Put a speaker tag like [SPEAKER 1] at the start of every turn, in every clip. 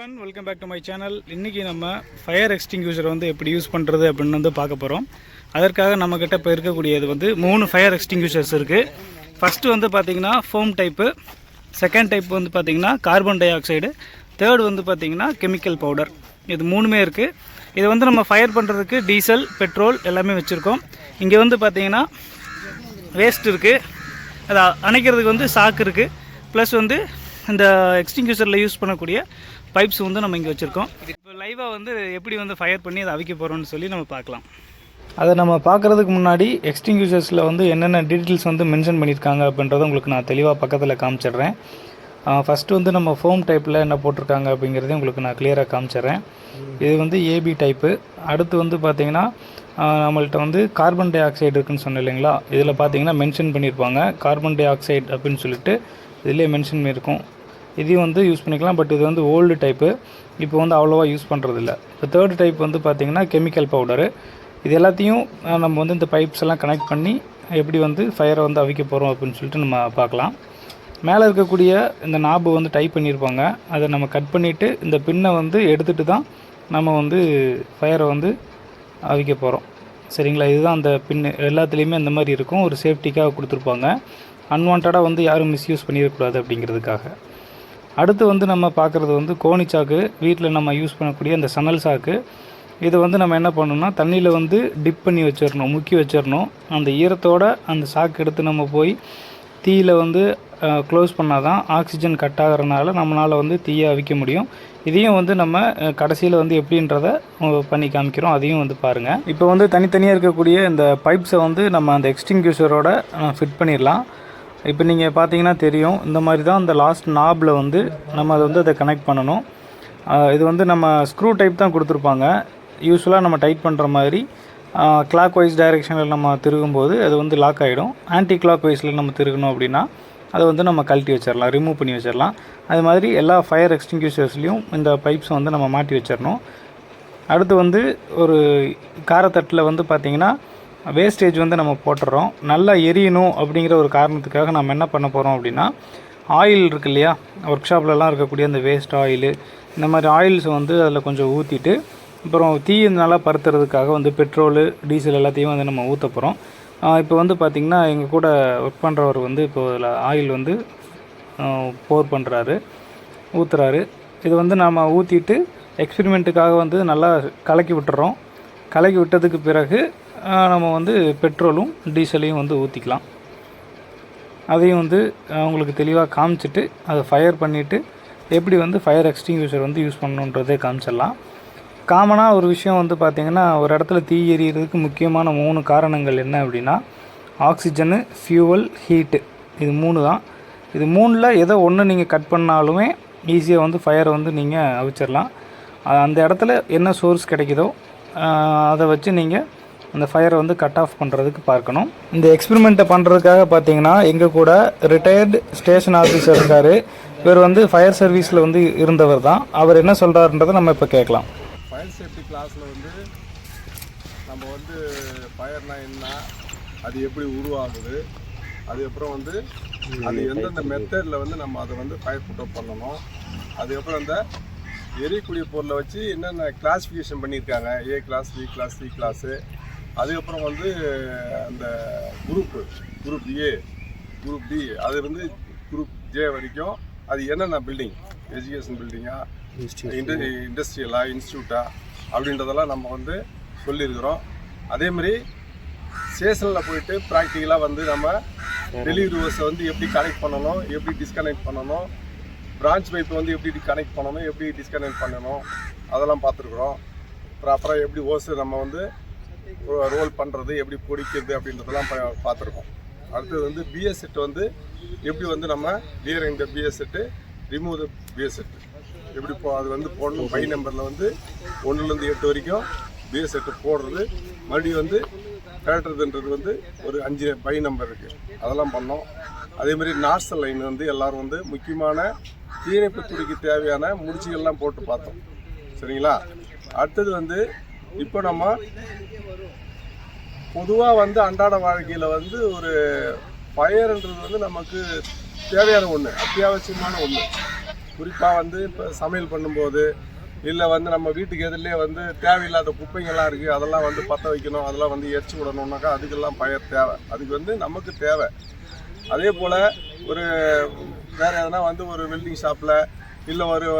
[SPEAKER 1] One welcome back to my channel இன்றைக்கி நம்ம fire extinguisher வந்து எப்படி யூஸ் பண்ணுறது அப்படின்னு வந்து பார்க்க போகிறோம் அதற்காக நம்மக்கிட்ட இப்போ இருக்கக்கூடியது வந்து மூணு ஃபயர் எக்ஸ்டிங்யூஷர்ஸ் இருக்குது ஃபஸ்ட்டு வந்து பார்த்திங்கன்னா ஃபோம் டைப்பு செகண்ட் டைப் வந்து பார்த்திங்கன்னா கார்பன் டை ஆக்சைடு தேர்ட் வந்து பார்த்திங்கன்னா கெமிக்கல் பவுடர் இது மூணுமே இருக்குது இது வந்து நம்ம ஃபயர் பண்ணுறதுக்கு டீசல் பெட்ரோல் எல்லாமே வச்சுருக்கோம். இங்கே வந்து பார்த்திங்கன்னா வேஸ்ட் இருக்குது அதை அணைக்கிறதுக்கு வந்து சாக்கு இருக்குது ப்ளஸ் வந்து இந்த எக்ஸ்டிங்யூஷரில் யூஸ் பண்ணக்கூடிய பைப்ஸ் வந்து நம்ம இங்கே வச்சுருக்கோம். இப்போ லைவாக வந்து எப்படி வந்து ஃபயர் பண்ணி அதை அவிக்க போகிறோம்னு சொல்லி நம்ம பார்க்கலாம். அதை நம்ம பார்க்குறதுக்கு முன்னாடி எக்ஸ்டிங்யூஷர்ஸில் வந்து என்னென்ன டீட்டெயில்ஸ் வந்து மென்ஷன் பண்ணியிருக்காங்க அப்படின்றத உங்களுக்கு நான் தெளிவாக பக்கத்தில் காமிச்சிடுறேன். ஃபஸ்ட்டு வந்து நம்ம ஃபோம் டைப்பில் என்ன போட்டிருக்காங்க அப்படிங்கிறதையும் உங்களுக்கு நான் கிளியராக காமிச்சிடுறேன். இது வந்து ஏபி டைப்பு அடுத்து வந்து பார்த்திங்கன்னா நம்மள்ட்ட வந்து கார்பன் டை ஆக்சைடு இருக்குன்னு சொன்னேன் இல்லைங்களா? இதில் பார்த்தீங்கன்னா மென்ஷன் பண்ணியிருப்பாங்க. கார்பன் டை ஆக்சைடு அப்படின்னு சொல்லிட்டு இதிலே மென்ஷன் பண்ணியிருக்கோம். இதையும் வந்து யூஸ் பண்ணிக்கலாம் பட் இது வந்து ஓல்டு டைப்பு இப்போ வந்து அவ்வளோவா யூஸ் பண்ணுறதில்ல இப்போ தேர்ட் டைப் வந்து பார்த்திங்கன்னா கெமிக்கல் பவுடரு இது எல்லாத்தையும் நம்ம வந்து இந்த பைப்ஸ் எல்லாம் கனெக்ட் பண்ணி எப்படி வந்து ஃபயரை வந்து அவிக்க போகிறோம் அப்படின்னு சொல்லிட்டு நம்ம பார்க்கலாம். மேலே இருக்கக்கூடிய இந்த நாபு வந்து டைப் பண்ணியிருப்பாங்க. அதை நம்ம கட் பண்ணிவிட்டு இந்த பின்னை வந்து எடுத்துகிட்டு தான் நம்ம வந்து ஃபயரை வந்து அவிக்க போகிறோம் சரிங்களா? இதுதான் அந்த பின்னு எல்லாத்துலேயுமே இந்த மாதிரி இருக்கும். ஒரு சேஃப்டிக்காக கொடுத்துருப்பாங்க. அன்வான்டாக வந்து யாரும் மிஸ்யூஸ் பண்ணிடக்கூடாது அப்படிங்கிறதுக்காக. அடுத்து வந்து நம்ம பார்க்குறது வந்து கோணி சாக்கு. வீட்டில் நம்ம யூஸ் பண்ணக்கூடிய அந்த சணல் சாக்கு. இதை வந்து நம்ம என்ன பண்ணணும்னா தண்ணியில் வந்து டிப் பண்ணி வச்சிடணும் முக்கி வச்சிடணும் அந்த ஈரத்தோட அந்த சாக்கு எடுத்து நம்ம போய் தீயில் வந்து க்ளோஸ் பண்ணால் தான் ஆக்சிஜன் கட் ஆகிறனால நம்மளால் வந்து தீயை அவிக்க முடியும். இதையும் வந்து நம்ம கடைசியில் வந்து எப்படின்றத பண்ணி காமிக்கிறோம். அதையும் வந்து பாருங்கள் இப்போ வந்து தனித்தனியாக இருக்கக்கூடிய இந்த பைப்ஸை வந்து நம்ம அந்த எக்ஸ்டிங்யூஷரோட ஃபிட் பண்ணிடலாம் இப்போ நீங்கள் பார்த்தீங்கன்னா தெரியும் இந்த மாதிரி தான் அந்த லாஸ்ட் நாபில் வந்து நம்ம அதை வந்து அதை கனெக்ட் பண்ணணும். இது வந்து நம்ம ஸ்க்ரூ டைப் தான் கொடுத்துருப்பாங்க. யூஸ்வலாக நம்ம டைட் பண்ணுற மாதிரி கிளாக் வைஸ் டைரெக்ஷனில் நம்ம திருகும்போது அது வந்து லாக் ஆகிடும் ஆன்டி கிளாக் வைஸில் நம்ம திருகணும் அப்படின்னா அதை வந்து நம்ம கழட்டி வச்சிடலாம் ரிமூவ் பண்ணி வச்சிடலாம். அது மாதிரி எல்லா ஃபயர் எக்ஸ்டிங்யூஷர்ஸ்லேயும் இந்த பைப்ஸை வந்து நம்ம மாட்டி வச்சிடணும். அடுத்து வந்து ஒரு காரத்தட்டில் வந்து பார்த்திங்கன்னா வேஸ்டேஜ் வந்து நம்ம போட்டுறோம். நல்லா எரியணும் அப்படிங்கிற ஒரு காரணத்துக்காக நம்ம என்ன பண்ண போகிறோம் அப்படின்னா ஆயில் இருக்கு இல்லையா? ஒர்க் ஷாப்லலாம் இருக்கக்கூடிய அந்த வேஸ்ட் ஆயிலு இந்த மாதிரி ஆயில்ஸை வந்து அதில் கொஞ்சம் ஊற்றிட்டு அப்புறம் தீ நல்லா பருத்துறதுக்காக வந்து பெட்ரோலு டீசல் எல்லாத்தையும் வந்து நம்ம ஊற்ற போகிறோம் இப்போ வந்து பார்த்திங்கன்னா எங்கள் கூட ஒர்க் பண்ணுறவர் வந்து இப்போ அதில் ஆயில் வந்து போர் பண்ணுறாரு ஊற்றுறாரு இது வந்து நாம் ஊற்றிட்டு எக்ஸ்பிரிமெண்ட்டுக்காக வந்து நல்லா கலக்கி விட்டுறோம். கலக்கி விட்டதுக்கு பிறகு நம்ம வந்து பெட்ரோலும் டீசலையும் வந்து ஊற்றிக்கலாம் அதையும் வந்து அவங்களுக்கு உங்களுக்கு தெளிவாக காமிச்சிட்டு அதை ஃபயர் பண்ணிவிட்டு எப்படி வந்து ஃபயர் எக்ஸ்டிங்யூஷர் வந்து யூஸ் பண்ணணுன்றதே காமிச்சிடலாம். காமனாக ஒரு விஷயம் வந்து பார்த்திங்கன்னா ஒரு இடத்துல தீ எறிகிறதுக்கு முக்கியமான மூணு காரணங்கள் என்ன அப்படின்னா ஆக்சிஜனு ஃபியூவல் ஹீட்டு இது மூணு தான். இது மூணில் ஏதோ ஒன்று நீங்கள் கட் பண்ணாலுமே ஈஸியாக வந்து ஃபயரை வந்து நீங்கள் அவிச்சிடலாம். அந்த இடத்துல என்ன சோர்ஸ் கிடைக்குதோ அதை வச்சு நீங்கள் அந்த ஃபயரை வந்து கட் ஆஃப் பண்ணுறதுக்கு பார்க்கணும். இந்த எக்ஸ்பெரிமெண்ட்டை பண்ணுறதுக்காக பார்த்தீங்கன்னா எங்கள் கூட ரிட்டையர்டு ஸ்டேஷன் ஆஃபீஸர் இருக்கார். இவர் வந்து ஃபயர் சர்வீஸில் வந்து இருந்தவர் தான். அவர் என்ன சொல்கிறாருன்றதை நம்ம இப்போ கேட்கலாம்.
[SPEAKER 2] ஃபயர் சேஃப்டி கிளாஸில் வந்து நம்ம வந்து ஃபயர்னா என்ன அது எப்படி உருவாகுது? அதுக்கப்புறம் வந்து அது எந்தெந்த மெத்தடில் வந்து நம்ம அதை வந்து ஃபயர் புட் அப் பண்ணணும்? அதுக்கப்புறம் அந்த எரியக்கூடிய பொருளை வச்சு என்னென்ன கிளாஸிஃபிகேஷன் பண்ணியிருக்காங்க? A class B class C class அதுக்கப்புறம் வந்து அந்த group group A group B அது வந்து குரூப் ஜே வரைக்கும் அது என்னென்ன பில்டிங் எஜுகேஷன் பில்டிங்கா இண்டஸ்ட்ரியலா இன்ஸ்டியூட்டா அப்படின்றதெல்லாம் நம்ம வந்து சொல்லியிருக்கிறோம். அதே மாதிரி ஸ்டேஷனில் போயிட்டு ப்ராக்டிக்கலாக வந்து நம்ம டெலிவரிவர்ஸை வந்து எப்படி கனெக்ட் பண்ணணும்? எப்படி டிஸ்கனெக்ட் பண்ணணும்? பிரான்ச் பைப்பை வந்து எப்படி கனெக்ட் பண்ணணும்? எப்படி டிஸ்கனெக்ட் பண்ணணும்? அதெல்லாம் பார்த்துருக்குறோம். ப்ராப்பராக எப்படி ஓஸ் நம்ம வந்து ரோல் பண்ணுறது எப்படி பிடிக்கிறது அப்படின்றதெல்லாம் பா- பார்த்துருக்கோம். அடுத்தது வந்து பிஎஸ் வந்து எப்படி வந்து நம்ம கிளியர் இந்த PS set remove the PS set எப்படி போ அது வந்து போடணும்? பை நம்பரில் வந்து ஒன்றுலேருந்து எட்டு வரைக்கும் பிஎஸ் செட்டு போடுறது. மறுபடியும் வந்து கரெக்டுறதுன்றது வந்து ஒரு அஞ்சு பை நம்பர் இருக்குது அதெல்லாம் பண்ணோம். அதேமாரி நார்சல் லைன் வந்து எல்லாரும் வந்து முக்கியமான தீயணைப்பு துறைக்கு தேவையான முடிச்சுகள்லாம் போட்டு பார்த்தோம். சரிங்களா? அடுத்தது வந்து இப்போ நம்ம பொதுவாக வந்து அன்றாட வாழ்க்கையில் வந்து ஒரு ஃபயர்ன்றது வந்து நமக்கு தேவையான ஒன்று அத்தியாவசியமான ஒன்று குறிப்பாக வந்து இப்போ சமையல் பண்ணும்போது இல்லை வந்து நம்ம வீட்டுக்கு எதிரிலே வந்து தேவையில்லாத குப்பைங்கள்லாம் இருக்குது அதெல்லாம் வந்து பற்ற வைக்கணும் அதெல்லாம் வந்து எரிச்சு விடணும்னாக்கா அதுக்கெல்லாம் பயர் தேவை. அதுக்கு வந்து நமக்கு தேவை. அதே போல் ஒரு வேறு எதனா வந்து ஒரு வெல்டிங் ஷாப்பில் இல்லை ஒரு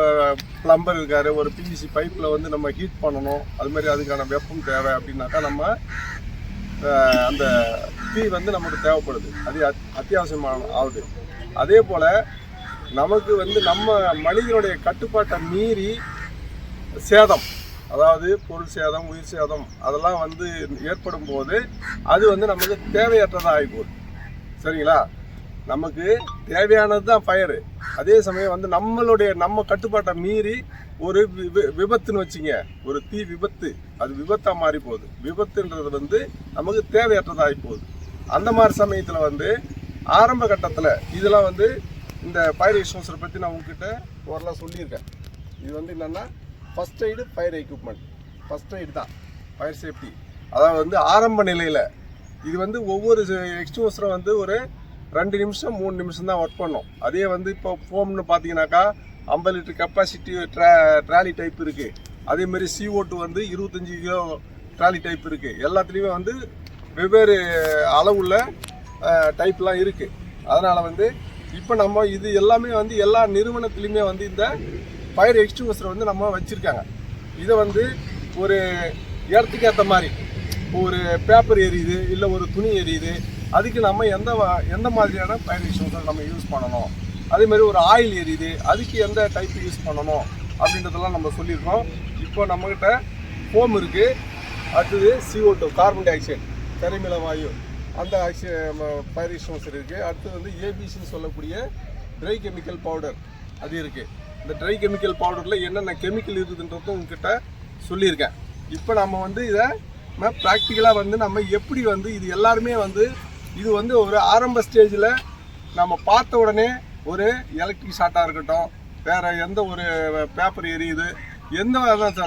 [SPEAKER 2] ப்ளம்பர் இருக்கார் ஒரு பிவிசி பைப்பில் வந்து நம்ம ஹீட் பண்ணணும். அது மாதிரி அதுக்கான வெப்பம் தேவை அப்படின்னாக்கா நம்ம அந்த தீ வந்து நமக்கு தேவைப்படுது. அது அத்- அத்தியாவசியமான ஆகுது. அதே போல் நமக்கு வந்து நம்ம மனிதனுடைய கட்டுப்பாட்டை மீறி சேதம் அதாவது பொருள் சேதம் உயிர் சேதம் அதெல்லாம் வந்து ஏற்படும் போது அது வந்து நமக்கு தேவையற்றதாக ஆகி போகுது. சரிங்களா? நமக்கு தேவையானது தான் ஃபயரு அதே சமயம் வந்து நம்மளுடைய நம்ம கட்டுப்பாட்டை மீறி ஒரு வி- விபத்துன்னு வச்சுங்க. ஒரு தீ விபத்து. அது விபத்தா மாறி போகுது விபத்துன்றது வந்து நமக்கு தேவையற்றதாகி போகுது. அந்த மாதிரி சமயத்தில் வந்து ஆரம்ப கட்டத்தில் இதெல்லாம் வந்து இந்த ஃபயர் எக்ஸ்டோன்ஸரை பற்றி நான் உங்ககிட்ட ஓரளவு சொல்லியிருக்கேன். இது வந்து என்னென்னா first aid fire equipment first aid தான். ஃபயர் சேஃப்டி அதாவது வந்து ஆரம்ப நிலையில் இது வந்து ஒவ்வொரு எக்ஸ்டோஸரும் வந்து ஒரு ரெண்டு நிமிஷம் மூணு நிமிஷம் தான் ஒர்க் பண்ணோம். அதே வந்து இப்போ ஃபோம்னு பார்த்தீங்கன்னாக்கா ஐம்பது லிட்டர் கெப்பாசிட்டி ட்ரா ட்ராலி டைப் இருக்குது அதே மாதிரி CO2 டூ வந்து இருபத்தஞ்சி கிலோ ட்ராலி டைப் இருக்குது எல்லாத்துலேயுமே வந்து வெவ்வேறு அளவுள்ள டைப்லாம் இருக்குது அதனால் வந்து இப்போ நம்ம இது எல்லாமே வந்து எல்லா நிறுவனத்துலேயுமே வந்து இந்த ஃபயர் எக்ஸ்டிங்யூஷர் வந்து நம்ம வச்சுருக்காங்க. இதை வந்து ஒரு இடத்துக்கு ஏற்ற மாதிரி ஒரு பேப்பர் எரியுது இல்லை ஒரு துணி எரியுது அதுக்கு நம்ம எந்த எந்த மாதிரியான ஃபயர் நம்ம யூஸ் பண்ணணும்? அதே மாதிரி ஒரு ஆயில் எரியுது அதுக்கு எந்த டைப் யூஸ் பண்ணணும்? அப்படின்றதெல்லாம் நம்ம சொல்லியிருக்கோம். இப்போ நம்மக்கிட்ட ஃபோம் இருக்குது அடுத்தது CO two carbon dioxide கரிமில வாயு. அந்த ஆக்சி ஃபயர் எக்ஸ்டிங்யூஷர் இருக்குது அடுத்தது வந்து ஏபிசின்னு சொல்லக்கூடிய ட்ரை கெமிக்கல் பவுடர் அது இருக்குது இந்த ட்ரை கெமிக்கல் பவுடரில் என்னென்ன கெமிக்கல் இருக்குதுன்றதும் உங்ககிட்ட சொல்லியிருக்கேன். இப்போ நம்ம வந்து இதை நம்ம ப்ராக்டிக்கலாக வந்து நம்ம எப்படி வந்து இது எல்லாருமே வந்து இது வந்து ஒரு ஆரம்ப ஸ்டேஜில் நம்ம பார்த்த உடனே ஒரு எலக்ட்ரிக் ஷார்ட்டாக இருக்கட்டும் வேறு எந்த ஒரு பேப்பர் எரியுது எந்த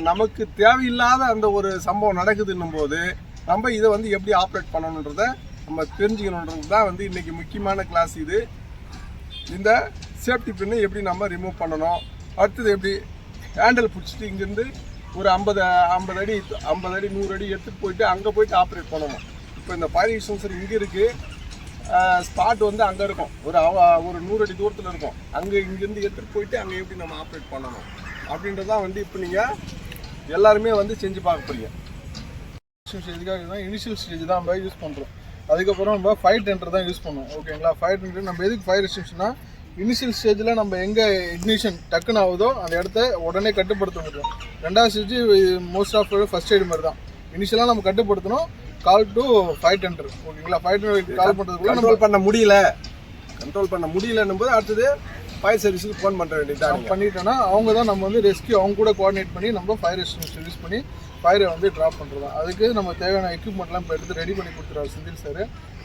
[SPEAKER 2] நமக்கு தேவையில்லாத அந்த ஒரு சம்பவம் நடக்குதுன்னும் போது நம்ம இதை வந்து எப்படி ஆப்ரேட் பண்ணணுன்றத நம்ம தெரிஞ்சுக்கணுன்றது தான் வந்து இன்றைக்கி முக்கியமான கிளாஸ் இது. இந்த சேஃப்டி பின்னை எப்படி நம்ம ரிமூவ் பண்ணணும் அடுத்தது எப்படி ஹேண்டில் பிடிச்சிட்டு இங்கேருந்து ஒரு ஐம்பது ஐம்பது அடி ஐம்பது அடி நூறு அடி எடுத்துகிட்டு போயிட்டு அங்கே போயிட்டு ஆப்ரேட் பண்ணணும். இப்போ இந்த ஃபயர் விஸ்வசர் இங்கே இருக்குது ஸ்பாட் வந்து அங்கே இருக்கும். ஒரு ஒரு நூறு அடி தூரத்தில் இருக்கும். அங்கே இங்கேருந்து எடுத்துகிட்டு போயிட்டு அங்கே எப்படி நம்ம ஆப்ரேட் பண்ணணும்? அப்படின்றதான் வந்து இப்போ நீங்கள் எல்லாருமே வந்து செஞ்சு பார்க்க போறீங்க
[SPEAKER 3] ஸ்டேஜுக்காக தான் இனிஷியல் ஸ்டேஜ் தான் நம்ம யூஸ் பண்ணுறோம் அதுக்கப்புறம் நம்ம ஃபயர் டென்டர் தான் யூஸ் பண்ணுவோம் ஓகேங்களா ஃபயர் டென்டர் நம்ம எதுக்கு ஃபயர் ரெஸ்ட்ரிக்ஷன்னா இனிஷியல் ஸ்டேஜில் நம்ம எங்கே இக்னிஷன் டக்குன்னு ஆகுதோ அந்த இடத்த உடனே கட்டுப்படுத்த முடியும் ரெண்டாவது stage most of first aid மாதிரி தான். இனிஷியலாக நம்ம கட்டுப்படுத்தணும். கால் டு ஃபைவ் டென்டர் ஓகேங்களா ஃபைவ் டென்டர் கால் பண்ணுறதுக்குள்ள
[SPEAKER 2] கண்ட்ரோல் பண்ண முடியல. கண்ட்ரோல் பண்ண முடியலன்னும் போது அடுத்தது ஃபயர் சர்வீஸுக்கு ஃபோன் பண்ணுற வேண்டியதுதான் நீங்க.
[SPEAKER 3] பண்ணிட்டோன்னா அவங்க தான் நம்ம வந்து ரெஸ்க்யூ அவங்க கூட கோஆர்டினேட் பண்ணி நம்ம ஃபயர் எக்ஸ்டிங்ஷன் யூஸ் பண்ணி ஃபயரை வந்து ட்ராப் பண்ணுறது அதுக்கு நம்ம தேவையான எக்யூப்மெண்ட்லாம் இப்போ எடுத்து ரெடி பண்ணி கொடுத்துருவாரு செந்தில் சார்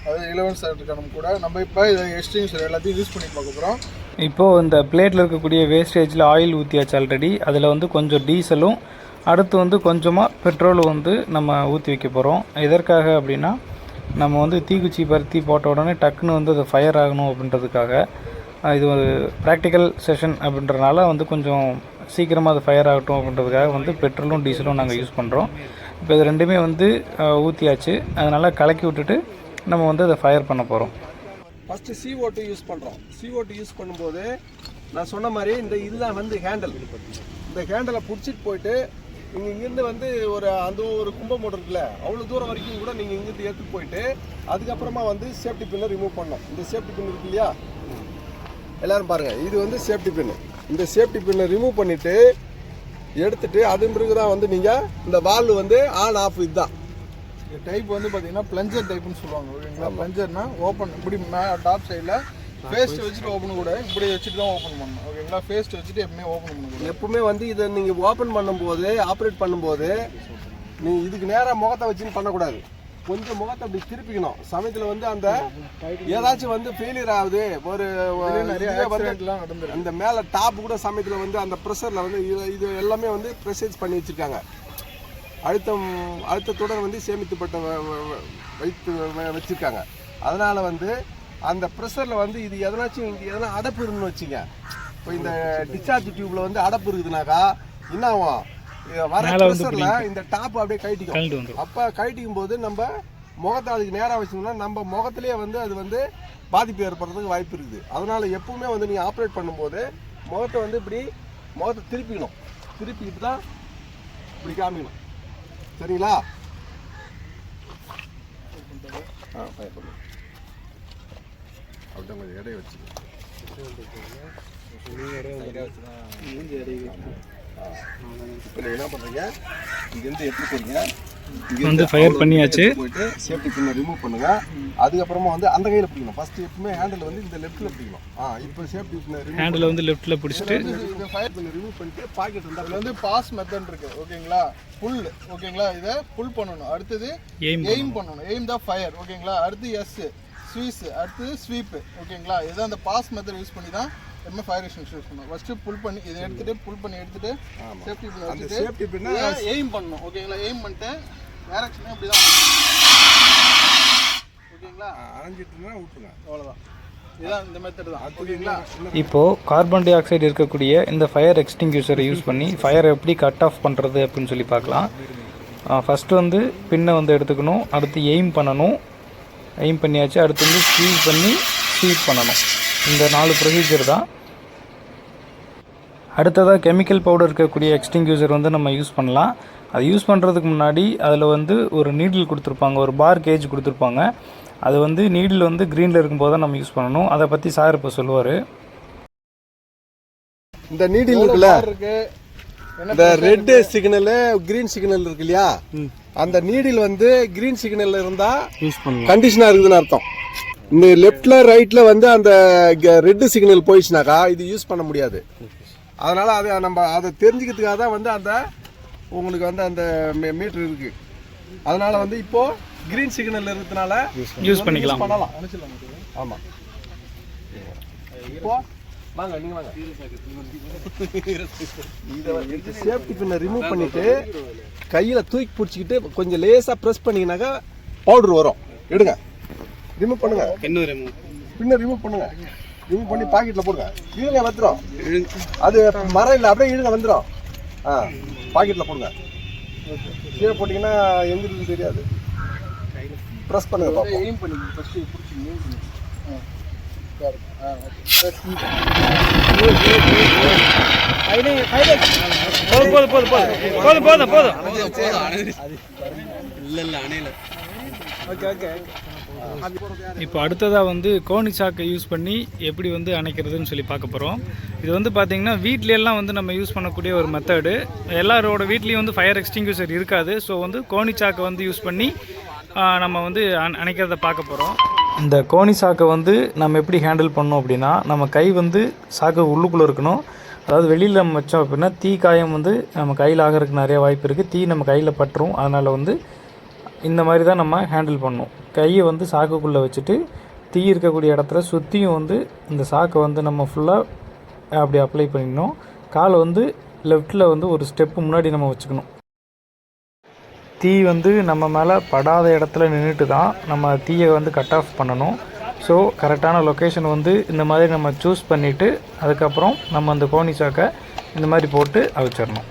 [SPEAKER 3] அது இலவன் சார் இருக்க நம்ம கூட. நம்ம இப்போ எக்ஸ்டிங்ஷன் எல்லாத்தையும் யூஸ் பண்ணி பார்க்க போகிறோம்
[SPEAKER 1] இப்போது இந்த பிளேட்டில் இருக்கக்கூடிய வேஸ்டேஜில் ஆயில் ஊற்றியாச்சு ஆல்ரெடி அதில் வந்து கொஞ்சம் டீசலும் அடுத்து வந்து கொஞ்சமாக பெட்ரோலும் வந்து நம்ம ஊற்றி வைக்க போகிறோம் எதற்காக அப்படின்னா நம்ம வந்து தீக்குச்சி பருத்தி போட்ட உடனே டக்குன்னு வந்து அது ஃபயர் ஆகணும் அப்படின்றதுக்காக. இது ஒரு ப்ராக்டிக்கல் செஷன் அப்படின்றனால வந்து கொஞ்சம் சீக்கிரமாக அது ஃபயர் ஆகட்டும் அப்படின்றதுக்காக வந்து பெட்ரோலும் டீசலும் நாங்கள் யூஸ் பண்ணுறோம் இப்போ இது ரெண்டுமே வந்து ஊற்றியாச்சு அதனால் கலக்கி விட்டுட்டு நம்ம வந்து அதை ஃபயர் பண்ண போகிறோம்
[SPEAKER 2] ஃபஸ்ட்டு சிஓ டூ யூஸ் பண்ணுறோம் சிஓ டூ யூஸ் பண்ணும்போது நான் சொன்ன மாதிரி இந்த இதுதான் வந்து ஹேண்டில் இந்த ஹேண்டலை பிடிச்சிட்டு போயிட்டு நீங்கள் இங்கேருந்து வந்து ஒரு அந்த ஒரு கும்பம் இருக்குல்ல அவ்வளோ தூரம் வரைக்கும் கூட நீங்கள் இங்கேருந்து ஏற்று போயிட்டு அதுக்கப்புறமா வந்து சேஃப்டி பின்னை ரிமூவ் பண்ணோம் இந்த சேஃப்டி பின் இருக்கு இல்லையா? எல்லோரும் பாருங்கள் இது வந்து சேஃப்டி பின்னு இந்த சேஃப்டி பின்னை ரிமூவ் பண்ணிவிட்டு எடுத்துட்டு அதன் பிறகு தான் வந்து நீங்கள் இந்த வால்வு வந்து ஆன் ஆஃப் இதுதான்.
[SPEAKER 3] இந்த டைப் வந்து பார்த்தீங்கன்னா பிளஞ்சர் டைப்னு சொல்லுவாங்க ஓகேங்களா? பிளஞ்சர்னா ஓப்பன் இப்படி மே டாப் சைடில் ஃபேஸ்ட் வச்சுட்டு ஓப்பன் கூட இப்படி வச்சுட்டு தான் ஓப்பன் பண்ணணும் ஓகேங்களா? ஃபேஸ்ட் வச்சுட்டு எப்பவுமே ஓப்பன் பண்ணக்கூடாது
[SPEAKER 2] எப்பவுமே வந்து இதை நீங்கள் ஓப்பன் பண்ணும்போது ஆப்ரேட் பண்ணும்போது நீ இதுக்கு நேராக முகத்தை வச்சுன்னு பண்ணக்கூடாது. கொஞ்சம் முகத்தை அப்படி திருப்பிக்கணும். சமயத்தில் வந்து அந்த ஏதாச்சும் வந்து ஃபெயிலியர் ஆகுது ஒரு
[SPEAKER 3] நிறைய
[SPEAKER 2] அந்த மேலே டாப் கூட சமயத்தில் வந்து அந்த ப்ரெஷரில் வந்து இது இது எல்லாமே வந்து ப்ரெஷரைஸ் பண்ணி வச்சுருக்காங்க. அழுத்தம் அழுத்தத்துடன் வந்து சேமித்துப்பட்ட வைத்து வச்சிருக்காங்க. அதனால் வந்து அந்த ப்ரெஷரில் வந்து இது எதனாச்சும் இங்கே எதனா அடப்பு இருந்துன்னு வச்சுங்க. இப்போ இந்த டிஸ்சார்ஜ் டியூப்ல வந்து அடப்பு இருக்குதுனாக்கா என்ன ஆகும் வர ப்ரெஷர்ல இந்த டாப் அப்படியே கழட்டிக்கும். அப்போ கழட்டிக்கும் போது நம்ம முகத்தை அதுக்கு நேராக வச்சோம்னா நம்ம முகத்திலேயே வந்து அது வந்து பாதிப்பு ஏற்படுறதுக்கு வாய்ப்பு இருக்குது. அதனால எப்பவுமே வந்து நீங்கள் ஆப்ரேட் பண்ணும்போது முகத்தை வந்து இப்படி முகத்தை திருப்பிக்கணும் திருப்பிக்கிட்டு தான் இப்படி காமிக்கணும். சரிங்களா ஆ பயப்படணும் அப்படிதான் கொஞ்சம் எடையை வச்சுக்கணும் இப்போ நீங்கள் என்ன பண்ணுறீங்க இங்கேருந்து எடுத்து போறீங்க?
[SPEAKER 1] வந்து
[SPEAKER 2] அவ்வளவு
[SPEAKER 1] பண்ணியாச்சு.
[SPEAKER 2] போயிட்டு சேஃப்டி பின்னை ரிமூவ் பண்ணுங்க. அதுக்கப்புறமா வந்து அந்த கையில் பிடிக்கணும். ஃபர்ஸ்ட் எப்பவுமே ஹேண்டில் வந்து இந்த லெஃப்ட்டில் பிடிக்கணும். ஆ இப்போ சேஃப்டி பின்னை
[SPEAKER 1] ஹேண்டில் வந்து லெஃப்ட்டில் பிடிச்சிட்டு.
[SPEAKER 3] இது ஃபயர்
[SPEAKER 2] பின்னை ரிமூவ் பண்ணிட்டு பாக்கெட் இருந்தால்
[SPEAKER 3] இதுல வந்து பாஸ் மெத்தட் இருக்கு. ஓகேங்களா? புல் ஓகேங்களா? இதை புல் பண்ணணும். அடுத்தது
[SPEAKER 1] எய்ம்
[SPEAKER 3] எய்ம் பண்ணணும். எய்ம் தான் ஃபயர் ஓகேங்களா? அடுத்து எஸ் ஸ்வீஸ் அடுத்தது ஸ்வீப் ஓகேங்களா? இதை அந்த பாஸ் மெத்தட் யூஸ் பண்ணி தான் எப்பவுமே ஃபயர் எக்ஸ்டிங்ஷர் யூஸ் பண்ணணும் ஃபர்ஸ்ட் புல் பண்ணி இதை எடுத்துட்டு புல் பண்ணி எடுத்துட்டு சேஃப்டி பின்
[SPEAKER 2] அந்த
[SPEAKER 3] வச்சுட்டு
[SPEAKER 2] சேஃப்டி பின்னை
[SPEAKER 3] எய்ம் பண்ணணும். ஓகேங்களா எய்ம் பண்ணிட்டு டேரக்ஷனே அப்படி தான் ஓகேங்களா
[SPEAKER 2] அரைஞ்சிட்டுனா விட்டுருங்க
[SPEAKER 3] அவ்வளோதான் இதுதான் இந்த மெத்தட் தான். ஓகேங்களா
[SPEAKER 1] இப்போது கார்பன் டை ஆக்சைடு இருக்கக்கூடிய இந்த ஃபயர் எக்ஸ்டிங்யூசரை யூஸ் பண்ணி ஃபயரை எப்படி கட் ஆஃப் பண்ணுறது அப்படின்னு சொல்லி பார்க்கலாம். ஃபஸ்ட்டு வந்து பின்னை வந்து எடுத்துக்கணும். அடுத்து எய்ம் பண்ணணும். எய்ம் பண்ணியாச்சு. அடுத்து வந்து ஸ்வீப் பண்ணி ஸ்வீப் பண்ணணும். இந்த நாலு ப்ரொசீஜர் தான். அடுத்ததாக கெமிக்கல் பவுடர் இருக்கக்கூடிய எக்ஸ்டிங்யூசர் வந்து நம்ம யூஸ் பண்ணலாம். அது யூஸ் பண்ணுறதுக்கு முன்னாடி அதில் வந்து ஒரு நீடில் கொடுத்துருப்பாங்க ஒரு பார் கேஜ் கொடுத்துருப்பாங்க. அது வந்து நீடில் வந்து க்ரீனில் இருக்கும்போது தான் நம்ம யூஸ் பண்ணணும். அதை பற்றி சார் இப்போ சொல்லுவார்.
[SPEAKER 2] இந்த நீடில் இருக்குல்ல இந்த ரெட் சிக்னல் கிரீன் சிக்னல் இருக்கு இல்லையா? அந்த நீடில் வந்து கிரீன் சிக்னல் இருந்தா
[SPEAKER 1] யூஸ் பண்ணலாம்.
[SPEAKER 2] கண்டிஷனா இருக்குதுன்னு அர்த்தம். இந்த லெஃப்ட்ல ரைட்ல வந்து அந்த ரெட் சிக்னல் போயிடுச்சுனாக்கா இது யூஸ் பண்ண முடியாது. அதனால அதை நம்ம அதை தெரிஞ்சுக்கிறதுக்காக தான் வந்து அந்த உங்களுக்கு வந்து அந்த மீட்டர் இருக்கு. அதனால வந்து இப்போ கிரீன் சிக்னல் இருக்கிறதுனால
[SPEAKER 1] யூஸ் பண்ணிக்கலாம்.
[SPEAKER 2] பண்ணலாம். ஆமா. இப்போ வாங்க நீங்க வாங்க. இதை வந்து சேஃப்டி பின்னை ரிமூவ் பண்ணிட்டு கையில தூக்கி பிடிச்சிக்கிட்டு கொஞ்சம் லேசா ப்ரெஸ் பண்ணீங்கன்னாக்கா பவுடர் வரும். எடுங்க. ரிமூவ் பண்ணுங்க. பின்ன ரிமூவ் பண்ணுங்க. ரிமூவ் பண்ணி பாக்கெட்ல போடுங்க. இழுங்க. வந்துடும் அது மரம் இல்லை அப்படியே இழுங்க வந்துடும் ஆ பாக்கெட்ல போடுங்க. கீழே போட்டீங்கன்னா எங்க இருக்குன்னு தெரியாது. ப்ரெஸ் பண்ணுங்க பாப்போம்.
[SPEAKER 3] எய்ம் பண்ணி ஃபர்ஸ்ட் பிடிச்சி. ஆ.
[SPEAKER 1] போதும் போதும் போதும் போதும். போதும் போதும் போதும்.
[SPEAKER 3] ஓகே ஓகே
[SPEAKER 1] இப்போ அடுத்ததாக வந்து கோணி சாக்கை யூஸ் பண்ணி எப்படி வந்து அணைக்கிறதுன்னு சொல்லி பார்க்க போகிறோம் இது வந்து பார்த்திங்கன்னா வீட்லையெல்லாம் வந்து நம்ம யூஸ் பண்ணக்கூடிய ஒரு மெத்தடு எல்லாரோட வீட்லேயும் வந்து ஃபயர் எக்ஸ்டிங்யூசர் இருக்காது. ஸோ வந்து கோணி சாக்கை வந்து யூஸ் பண்ணி நம்ம வந்து அணைக்கிறத பார்க்க போகிறோம் இந்த கோணி சாக்கை வந்து நம்ம எப்படி ஹேண்டில் பண்ணோம் அப்படின்னா நம்ம கை வந்து சாக்கு உள்ளுக்குள்ளே இருக்கணும். அதாவது வெளியில் நம்ம வச்சோம் அப்படின்னா தீ காயம் வந்து நம்ம கையில் ஆகிறதுக்கு நிறைய வாய்ப்பு இருக்குது தீ நம்ம கையில் பட்டுரும். அதனால் வந்து இந்த மாதிரி தான் நம்ம ஹேண்டில் பண்ணணும். கையை வந்து சாக்குக்குள்ளே வச்சுட்டு தீ இருக்கக்கூடிய இடத்துல சுற்றியும் வந்து இந்த சாக்கை வந்து நம்ம ஃபுல்லாக அப்படி அப்ளை பண்ணிக்கணும். காலை வந்து லெஃப்ட்டில் வந்து ஒரு ஸ்டெப்பு முன்னாடி நம்ம வச்சுக்கணும். தீ வந்து நம்ம மேலே படாத இடத்துல நின்றுட்டு தான் நம்ம தீயை வந்து கட் ஆஃப் பண்ணணும். ஸோ கரெக்டான லொக்கேஷன் வந்து இந்த மாதிரி நம்ம சூஸ் பண்ணிவிட்டு அதுக்கப்புறம் நம்ம அந்த கோணி சாக்கை இந்த மாதிரி போட்டு அவிச்சிடணும்.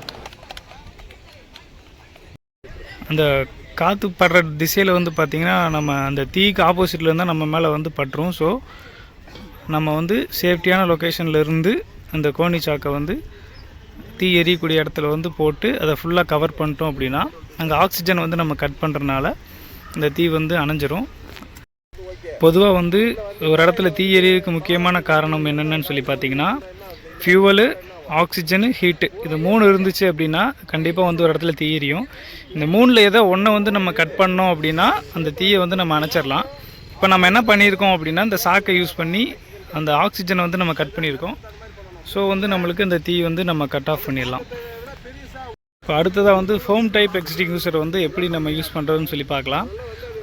[SPEAKER 1] அந்த காற்று படுற திசையில் வந்து பார்த்திங்கன்னா நம்ம அந்த தீக்கு ஆப்போசிட்டில் இருந்தால் நம்ம மேலே வந்து பட்டுரும். ஸோ நம்ம வந்து சேஃப்டியான லொக்கேஷனில் இருந்து அந்த கோணி சாக்கை வந்து தீ எரியக்கூடிய இடத்துல வந்து போட்டு அதை ஃபுல்லாக கவர் பண்ணிட்டோம் அப்படின்னா அங்கே ஆக்சிஜன் வந்து நம்ம கட் பண்ணுறனால இந்த தீ வந்து அணைஞ்சிரும். பொதுவாக வந்து ஒரு இடத்துல தீ எரியறதுக்கு முக்கியமான காரணம் என்னென்னு சொல்லி பார்த்தீங்கன்னா ஃபியூவலு ஆக்சிஜனு ஹீட்டு. இது மூணு இருந்துச்சு அப்படின்னா கண்டிப்பாக வந்து ஒரு இடத்துல தீ எரியும். இந்த மூணில் ஏதோ ஒன்றை வந்து நம்ம கட் பண்ணோம் அப்படின்னா அந்த தீயை வந்து நம்ம அணைச்சிடலாம். இப்போ நம்ம என்ன பண்ணியிருக்கோம் அப்படின்னா இந்த சாக்கை யூஸ் பண்ணி அந்த ஆக்சிஜனை வந்து நம்ம கட் பண்ணியிருக்கோம். ஸோ வந்து நம்மளுக்கு இந்த தீ வந்து நம்ம கட் ஆஃப் பண்ணிடலாம். இப்போ அடுத்ததாக வந்து ஃபோம் டைப் எக்ஸ்டிங்யூசர் வந்து எப்படி நம்ம யூஸ் பண்ணுறதுன்னு சொல்லி பார்க்கலாம்.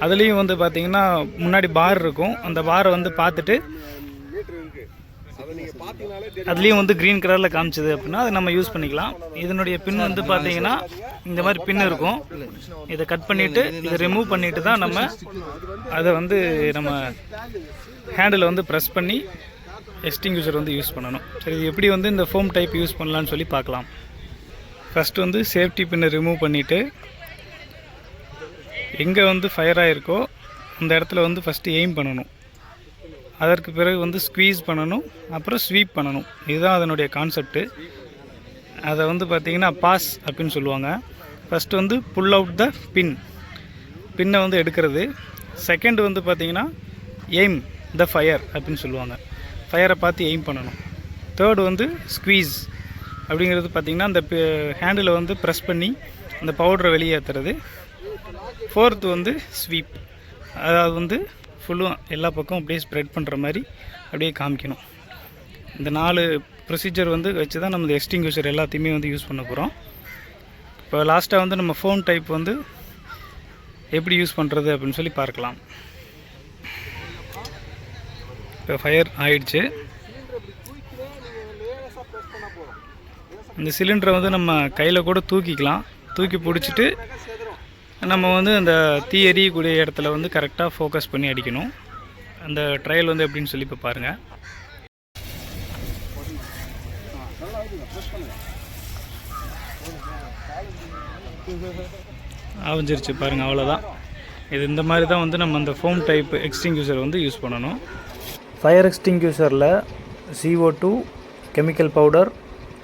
[SPEAKER 1] அதுலேயும் வந்து பார்த்திங்கன்னா முன்னாடி பார் இருக்கும். அந்த பாரை வந்து பார்த்துட்டு அதுலேயும் வந்து க்ரீன் கலரில் காமிச்சது அப்படின்னா அதை நம்ம யூஸ் பண்ணிக்கலாம். இதனுடைய பின் வந்து பார்த்தீங்கன்னா இந்த மாதிரி பின் இருக்கும். இதை கட் பண்ணிவிட்டு இதை ரிமூவ் பண்ணிவிட்டு தான் நம்ம அதை வந்து நம்ம ஹேண்டில் வந்து ப்ரெஸ் பண்ணி எக்ஸ்டிங்யூஷர் வந்து யூஸ் பண்ணணும். சரி இது எப்படி வந்து இந்த ஃபோம் டைப் யூஸ் பண்ணலான்னு சொல்லி பார்க்கலாம். ஃபஸ்ட்டு வந்து சேஃப்டி பின்னை ரிமூவ் பண்ணிவிட்டு எங்கே வந்து ஃபயர் ஆகிருக்கோ அந்த இடத்துல வந்து ஃபஸ்ட்டு எய்ம் பண்ணணும். அதற்கு பிறகு வந்து ஸ்க்வீஸ் பண்ணணும் அப்புறம் ஸ்வீப் பண்ணணும். இதுதான் அதனுடைய கான்செப்ட்டு அதை வந்து பார்த்திங்கன்னா பாஸ் அப்படின்னு சொல்லுவாங்க. ஃபஸ்ட்டு வந்து புல் அவுட் த பின் பின்னை வந்து எடுக்கிறது. செகண்ட் வந்து பார்த்திங்கன்னா எய்ம் த ஃபயர் அப்படின்னு சொல்லுவாங்க. ஃபயரை பார்த்து எய்ம் பண்ணணும். தேர்டு வந்து ஸ்க்வீஸ் அப்படிங்கிறது பார்த்திங்கன்னா அந்த ஹேண்டில் வந்து ப்ரெஸ் பண்ணி அந்த பவுடரை வெளியேற்றுறது ஃபோர்த்து வந்து ஸ்வீப் அதாவது வந்து ஃபுல்லும் எல்லா பக்கம் அப்படியே ஸ்ப்ரெட் பண்ணுற மாதிரி அப்படியே காமிக்கணும். இந்த நாலு ப்ரொசீஜர் வந்து வச்சு தான் நம்ம இந்த எக்ஸ்டிங்யூஷர் எல்லாத்தையுமே வந்து யூஸ் பண்ண போகிறோம் இப்போ லாஸ்ட்டாக வந்து நம்ம ஃபோன் டைப் வந்து எப்படி யூஸ் பண்ணுறது அப்படின்னு சொல்லி பார்க்கலாம். இப்போ ஃபயர் ஆயிடுச்சு. இந்த சிலிண்டரை வந்து நம்ம கையில் கூட தூக்கிக்கலாம். தூக்கி பிடிச்சிட்டு நம்ம வந்து அந்த தீ எரியக்கூடிய இடத்துல வந்து கரெக்டாக ஃபோக்கஸ் பண்ணி அடிக்கணும். அந்த ட்ரையல் வந்து எப்படின்னு சொல்லி இப்போ பாருங்கள் ஆவஞ்சிருச்சு பாருங்கள் அவ்வளோதான் இது இந்த மாதிரி தான் வந்து நம்ம அந்த ஃபோம் டைப் எக்ஸ்டிங்யூஷர் வந்து யூஸ் பண்ணணும். ஃபயர் எக்ஸ்டிங்யூஷரில் CO2 two chemical powder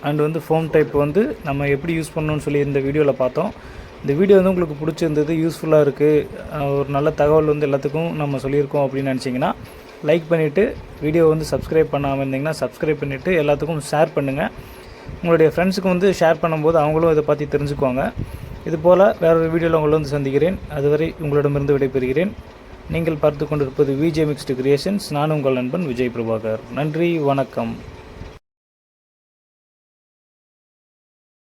[SPEAKER 1] and வந்து ஃபோம் டைப் வந்து நம்ம எப்படி யூஸ் பண்ணணும்னு சொல்லி இந்த வீடியோவில் பார்த்தோம். இந்த வீடியோ வந்து உங்களுக்கு பிடிச்சிருந்தது யூஸ்ஃபுல்லாக இருக்குது ஒரு நல்ல தகவல் வந்து எல்லாத்துக்கும் நம்ம சொல்லியிருக்கோம் அப்படின்னு நினச்சிங்கன்னா லைக் பண்ணிவிட்டு வீடியோ வந்து சப்ஸ்கிரைப் பண்ணாமல் இருந்தீங்கன்னா சப்ஸ்கிரைப் பண்ணிவிட்டு எல்லாத்துக்கும் ஷேர் பண்ணுங்கள் உங்களுடைய ஃப்ரெண்ட்ஸுக்கு வந்து ஷேர் பண்ணும்போது அவங்களும் இதை பற்றி தெரிஞ்சுக்குவாங்க. இது போல் வேறொரு வீடியோவில் உங்களை வந்து சந்திக்கிறேன். அதுவரை உங்களிடமிருந்து விடைபெறுகிறேன். நீங்கள் பார்த்து கொண்டிருப்பது விஜய் மிக்ஸ்டு கிரியேஷன்ஸ் நான் உங்கள் நண்பன் விஜய் பிரபாகர். நன்றி வணக்கம்.